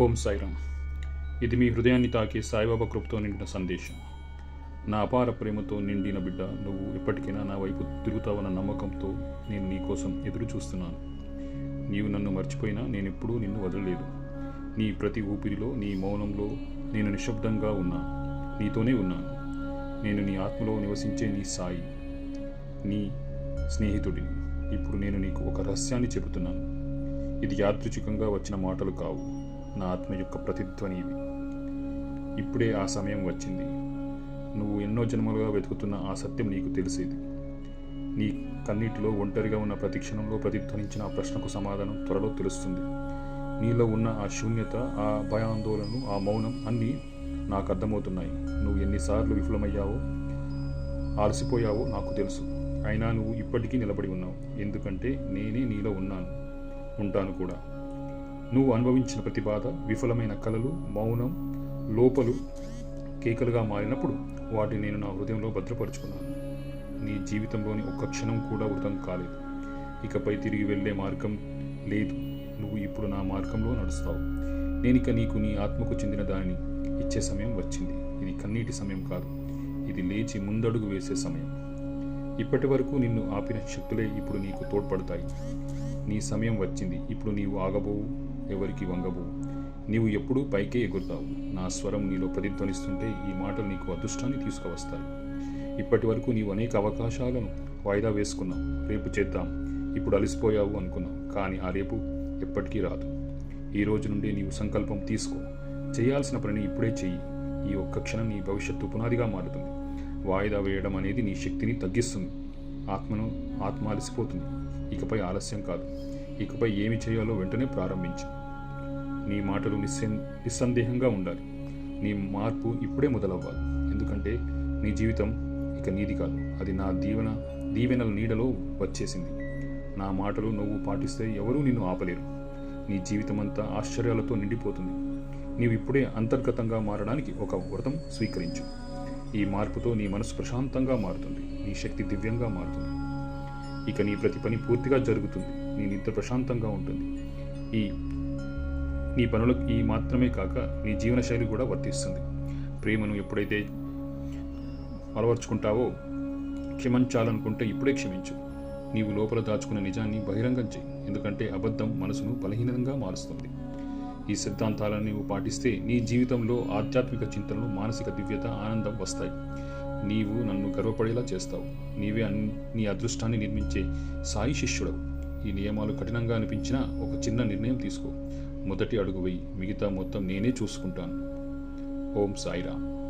ఓం సాయిరామ్. ఇది మీ హృదయాన్ని తాకే సాయిబాబా కృపతో నిండిన సందేశం. నా అపార ప్రేమతో నిండిన బిడ్డ నువ్వు ఎప్పటికైనా నా వైపు తిరుగుతావన్న నమ్మకంతో నేను నీకోసం ఎదురు చూస్తున్నాను నీవు నన్ను మర్చిపోయినా నేను ఎప్పుడూ నిన్ను వదలలేదు. నీ ప్రతి ఊపిరిలో నీ మౌనంలో నేను నిశ్శబ్దంగా ఉన్నాను నీతోనే ఉన్నాను. నేను నీ ఆత్మలో నివసించే నీ సాయి నీ స్నేహితుడిని. ఇప్పుడు నేను నీకు ఒక రహస్యాన్ని చెబుతున్నాను. ఇది యాదృచ్ఛికంగా వచ్చిన మాటలు కావు. నా ఆత్మ యొక్క ప్రతిధ్వని ఇవి. ఇప్పుడే ఆ సమయం వచ్చింది. నువ్వు ఎన్నో జన్మలుగా వెతుకుతున్న ఆ సత్యం నీకు తెలిసేది. నీ కన్నీటిలో ఒంటరిగా ఉన్న ప్రతి క్షణంలో ప్రతిధ్వనించిన ఆ ప్రశ్నకు సమాధానం త్వరలో తెలుస్తుంది. నీలో ఉన్న ఆ శూన్యత ఆ భయాందోళనలు ఆ మౌనం అన్నీ నాకు అర్థమవుతున్నాయి. నువ్వు ఎన్నిసార్లు విఫలమయ్యావో ఆలసిపోయావో నాకు తెలుసు. అయినా నువ్వు ఇప్పటికీ నిలబడి ఉన్నావు. ఎందుకంటే నేనే నీలో ఉన్నాను ఉంటాను కూడా. నువ్వు అనుభవించిన ప్రతి బాధ విఫలమైన కలలు మౌనం లోపలు కేకలుగా మారినప్పుడు వాటిని నేను నా హృదయంలో భద్రపరుచుకున్నాను. నీ జీవితంలోని ఒక్క క్షణం కూడా వృతం కాలేదు. ఇకపై తిరిగి వెళ్ళే మార్గం లేదు. నువ్వు ఇప్పుడు నా మార్గంలో నడుస్తావు. నేనిక నీకు నీ ఆత్మకు చెందిన దానిని ఇచ్చే సమయం వచ్చింది. ఇది కన్నీటి సమయం కాదు. ఇది లేచి ముందడుగు వేసే సమయం. ఇప్పటి వరకు నిన్ను ఆపిన శక్తులే ఇప్పుడు నీకు తోడ్పడతాయి. నీ సమయం వచ్చింది. ఇప్పుడు నీవు ఆగబోవు. ఎవరికి వంగవు. నీవు ఎప్పుడూ పైకే ఎగురుతావు. నా స్వరం నీలో ప్రతిధ్వనిస్తుంటే ఈ మాటలు నీకు అదృష్టాన్ని తీసుకువస్తాయి. ఇప్పటి వరకు నీవు అనేక అవకాశాలను వాయిదా వేసుకున్నావు. రేపు చేద్దాం. ఇప్పుడు అలసిపోయావు అనుకున్నావు. కానీ ఆ రేపు ఎప్పటికీ రాదు. ఈ రోజు నుండి నీవు సంకల్పం తీసుకో. చేయాల్సిన పనిని ఇప్పుడే చెయ్యి. ఈ ఒక్క క్షణం నీ భవిష్యత్తు పునాదిగా మారుతుంది. వాయిదా వేయడం అనేది నీ శక్తిని తగ్గిస్తుంది. ఆత్మను ఆత్మ అలసిపోతుంది. ఇకపై ఆలస్యం కాదు. ఇకపై ఏమి చేయాలో వెంటనే ప్రారంభించు. నీ మాటలు నిస్సన్ నిస్సందేహంగా ఉండాలి. నీ మార్పు ఇప్పుడే మొదలవ్వాలి. ఎందుకంటే నీ జీవితం ఇక నీది కాదు. అది నా దీవెన దీవెనల నీడలో వచ్చేసింది. నా మాటలు నువ్వు పాటిస్తే ఎవరూ నిన్ను ఆపలేరు. నీ జీవితం అంతా ఆశ్చర్యాలతో నిండిపోతుంది. నీవు ఇప్పుడే అంతర్గతంగా మారడానికి ఒక వ్రతం స్వీకరించు. ఈ మార్పుతో నీ మనసు ప్రశాంతంగా మారుతుంది. నీ శక్తి దివ్యంగా మారుతుంది. ఇక నీ ప్రతి పని పూర్తిగా జరుగుతుంది. నీ నిద్ర ప్రశాంతంగా ఉంటుంది. ఈ నీ పనులకు ఈ మాత్రమే కాక నీ జీవనశైలి కూడా వర్తిస్తుంది. ప్రేమను ఎప్పుడైతే అలవర్చుకుంటావో క్షమించాలనుకుంటే ఇప్పుడే క్షమించు. నీవు లోపల దాచుకున్న నిజాన్ని బహిరంగం చేయి. ఎందుకంటే అబద్ధం మనసును బలహీనంగా మారుస్తుంది. ఈ సిద్ధాంతాలను నీవు పాటిస్తే నీ జీవితంలో ఆధ్యాత్మిక చింతనలు మానసిక దివ్యత ఆనందం వస్తాయి. నీవు నన్ను గర్వపడేలా చేస్తావు. నీవే అన్ నీ అదృష్టాన్ని నిర్మించే సాయి శిష్యుడవు. ఈ నియమాలు కఠినంగా అనిపించినా ఒక చిన్న నిర్ణయం తీసుకో. మొదటి అడుగు వెయ్యి. మిగతా మొత్తం నేనే చూసుకుంటాను. ఓం సాయిరామ్.